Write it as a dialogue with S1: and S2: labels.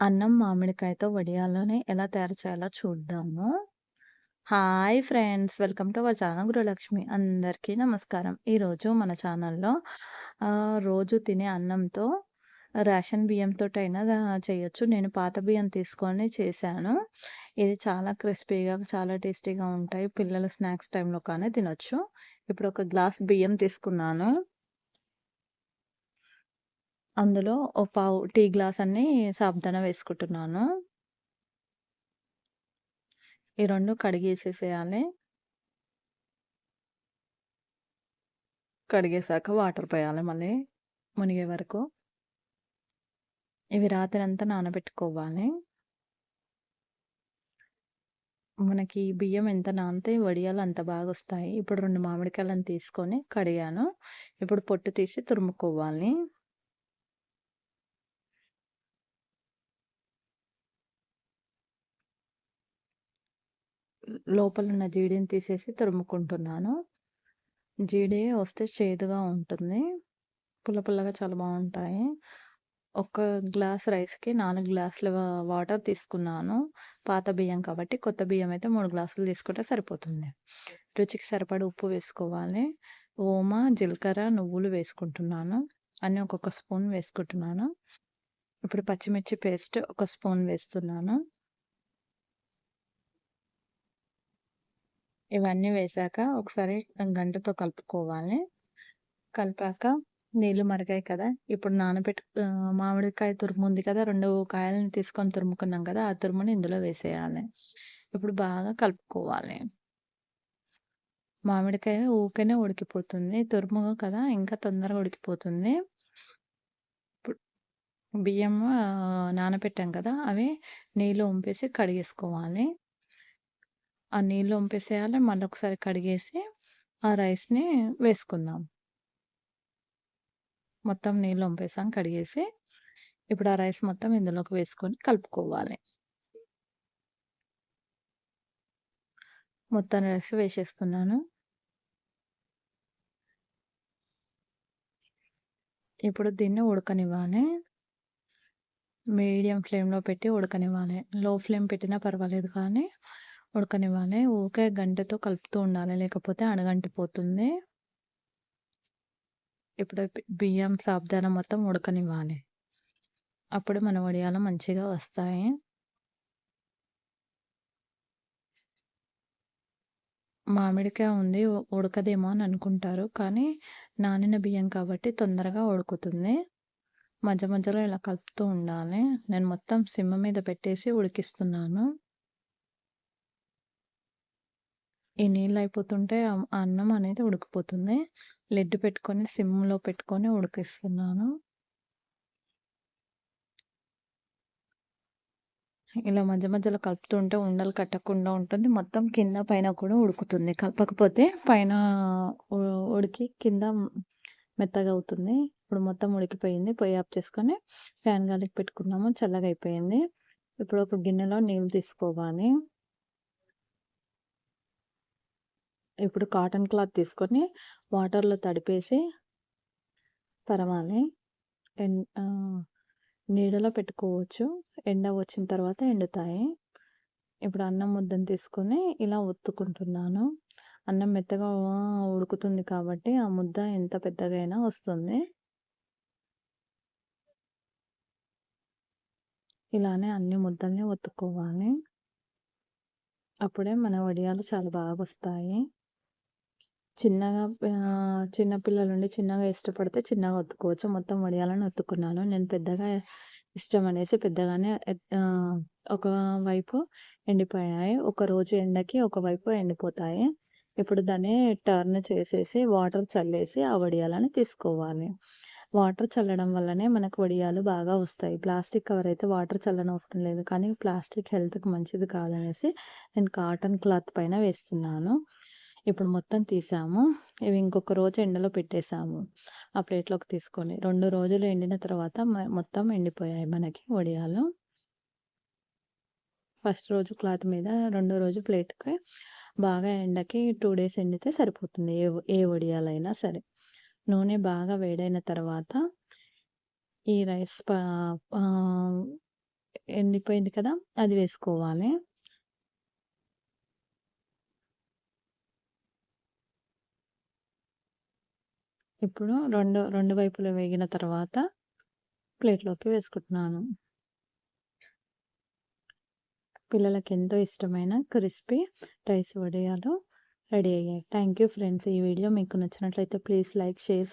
S1: అన్నం మామిడికాయతో వడియాలని ఎలా తయారు చేయాలో చూద్దాము. Hi friends! Welcome to our channel Grihalakshmi. అందరికీ నమస్కారం. ఈరోజు మన ఛానల్‌లో రోజు తినే అన్నంతో రేషన్ బియ్యంతోటైనా అయినా చేయొచ్చు. నేను పాత బియ్యం తీసుకొని చేశాను. ఇది చాలా క్రిస్పీగా, చాలా టేస్టీగా ఉంటాయి. పిల్లలు స్నాక్స్ టైంలో కానీ తినొచ్చు. ఇప్పుడు ఒక గ్లాస్ బియ్యం తీసుకున్నాను. అందులో ఓ పావు టీ గ్లాస్ అన్ని సాబ్దాన వేసుకుంటున్నాను. ఈ రెండు కడిగేసేసేయాలి. కడిగేసాక వాటర్ పోయాలి మళ్ళీ మునిగే వరకు. ఇవి రాత్రంతా నానబెట్టుకోవాలి. మనకి బియ్యం ఎంత నానితే వడియాలు అంత బాగా వస్తాయి ఇప్పుడు రెండు మామిడికాయలను తీసుకొని కడిగాను. ఇప్పుడు పొట్టు తీసి తురుముకోవాలి. లోపల ఉన్న జీడీని తీసేసి తురుముకుంటున్నాను. జీడీ వస్తే చేదుగా ఉంటుంది. పుల్ల పుల్లగా చాలా బాగుంటాయి ఒక గ్లాస్ రైస్‌కి నాలుగు గ్లాసుల వాటర్ తీసుకున్నాను. పాత బియ్యం కాబట్టి కొత్త బియ్యం అయితే మూడు గ్లాసులు తీసుకుంటే సరిపోతుంది. రుచికి సరిపడా ఉప్పు వేసుకోవాలి. ఓమ, జీలకర్ర, నువ్వులు వేసుకుంటున్నాను. అన్నీ ఒక్కొక్క స్పూన్ వేసుకుంటున్నాను. ఇప్పుడు పచ్చిమిర్చి పేస్ట్ ఒక స్పూన్ వేస్తున్నాను. ఇవన్నీ వేశాక ఒకసారి గంటతో కలుపుకోవాలి. కలిపాక నీళ్ళు మరిగాయి కదా! ఇప్పుడు నానబెట్టు మామిడికాయ తురుము ఉంది కదా! రెండు కాయలను తీసుకొని తురుముకున్నాం కదా! ఆ తురుముని ఇందులో వేసేయాలి. ఇప్పుడు బాగా కలుపుకోవాలి. మామిడికాయ ఊకనే ఉడికిపోతుంది. తురుము కదా! ఇంకా తొందరగా ఉడికిపోతుంది. ఇప్పుడు బియ్యం నానబెట్టాం కదా! అవి నీళ్ళు వంపేసి కడిగేసుకోవాలి. ఆ నీళ్ళు వంపేసేయాలి. మళ్ళొకసారి కడిగేసి ఆ రైస్‌ని వేసుకుందాం. మొత్తం నీళ్ళు వంపేసాం కడిగేసి. ఇప్పుడు ఆ రైస్ మొత్తం ఇందులోకి వేసుకొని కలుపుకోవాలి. మొత్తం రైస్ వేసేస్తున్నాను. ఇప్పుడు దీన్ని ఉడకనివ్వాలి. మీడియం ఫ్లేమ్‌లో పెట్టి ఉడకనివ్వాలి. లో ఫ్లేమ్ పెట్టినా పర్వాలేదు కానీ ఉడకనివ్వాలి. ఊకే గంటతో కలుపుతూ ఉండాలి. లేకపోతే అడుగంటిపోతుంది. ఇప్పుడు బియ్యం, సాబుదానా మొత్తం ఉడకనివ్వాలి. అప్పుడు మన వడియాలు మంచిగా వస్తాయి. మామిడికాయ ఉంది ఉడకదేమో అని అనుకుంటారు. కానీ నానిన బియ్యం కాబట్టి తొందరగా ఉడుకుతుంది. మధ్య మధ్యలో ఇలా కలుపుతూ ఉండాలి. నేను మొత్తం సిమ్ మీద పెట్టేసి ఉడికిస్తున్నాను. ఈ నీళ్ళు అయిపోతుంటే ఆ అన్నం అనేది ఉడికిపోతుంది. లెడ్ పెట్టుకొని సిమ్‌లో పెట్టుకొని ఉడికిస్తున్నాను. ఇలా మధ్య మధ్యలో కలుపుతుంటే ఉండలు కట్టకుండా ఉంటుంది. మొత్తం కింద పైన కూడా ఉడుకుతుంది. కలపకపోతే పైన ఉడికి కింద మెత్తగా అవుతుంది. ఇప్పుడు మొత్తం ఉడికిపోయింది. పొయ్యి ఆఫ్ చేసుకొని ఫ్యాన్ గాలికి పెట్టుకున్నాము. చల్లగా అయిపోయింది. ఇప్పుడు ఒక గిన్నెలో నీళ్ళు తీసుకోవాలి. ఇప్పుడు కాటన్ క్లాత్ తీసుకొని వాటర్‌లో తడిపేసి పరవాలి. ఎన్ నీడలో పెట్టుకోవచ్చు. ఎండ వచ్చిన తర్వాత ఎండుతాయి. ఇప్పుడు అన్నం ముద్దను తీసుకొని ఇలా ఒత్తుకుంటున్నాను. అన్నం మెత్తగా ఉడుకుతుంది కాబట్టి ఆ ముద్ద ఎంత పెద్దగా అయినా వస్తుంది. ఇలానే అన్ని ముద్దల్ని ఒత్తుకోవాలి. అప్పుడే మన వడియాలు చాలా బాగా వస్తాయి చిన్నగా చిన్నపిల్లల నుండి చిన్నగా ఇష్టపడితే చిన్నగా ఒత్తుకోవచ్చు. మొత్తం వడియాలను ఒత్తుకున్నాను. నేను పెద్దగా ఇష్టం అనేసి పెద్దగానే ఒక వైపు ఎండిపోయాయి. ఒకరోజు ఎండకి ఒకవైపు ఎండిపోతాయి. ఇప్పుడు దాన్ని టర్న్ చేసేసి వాటర్ చల్లేసి ఆ వడియాలని తీసుకోవాలి. వాటర్ చల్లడం వల్లనే మనకు వడియాలు బాగా వస్తాయి. ప్లాస్టిక్ కవర్ అయితే వాటర్ చల్లనవసరం లేదు. కానీ ప్లాస్టిక్ హెల్త్‌కి మంచిది కాదనేసి నేను కాటన్ క్లాత్ పైన వేస్తున్నాను. ఇప్పుడు మొత్తం తీసాము. ఇవి ఇంకొక రోజు ఎండలో పెట్టేసాము. ఆ ప్లేట్‌లోకి తీసుకొని. రెండు రోజులు ఎండిన తర్వాత మ మొత్తం ఎండిపోయాయి మనకి వడియాలు. ఫస్ట్ రోజు క్లాత్ మీద, రెండో రోజు ప్లేట్‌కి బాగా ఎండకి టూ డేస్ ఎండితే సరిపోతుంది. ఏ ఏ వడియాలైనా సరే. నూనె బాగా వేడైన తర్వాత ఈ రైస్ ఎండిపోయింది కదా! అది వేసుకోవాలి. ఇప్పుడు రెండు రెండు వైపులా వేగిన తర్వాత ప్లేట్‌లోకి వేసుకుంటున్నాను. పిల్లలకి ఎంతో ఇష్టమైన క్రిస్పీ రైస్ వడియాలు రెడీ అయ్యాయి. Thank you friends. ఈ వీడియో మీకు నచ్చినట్లయితే ప్లీజ్ లైక్, షేర్,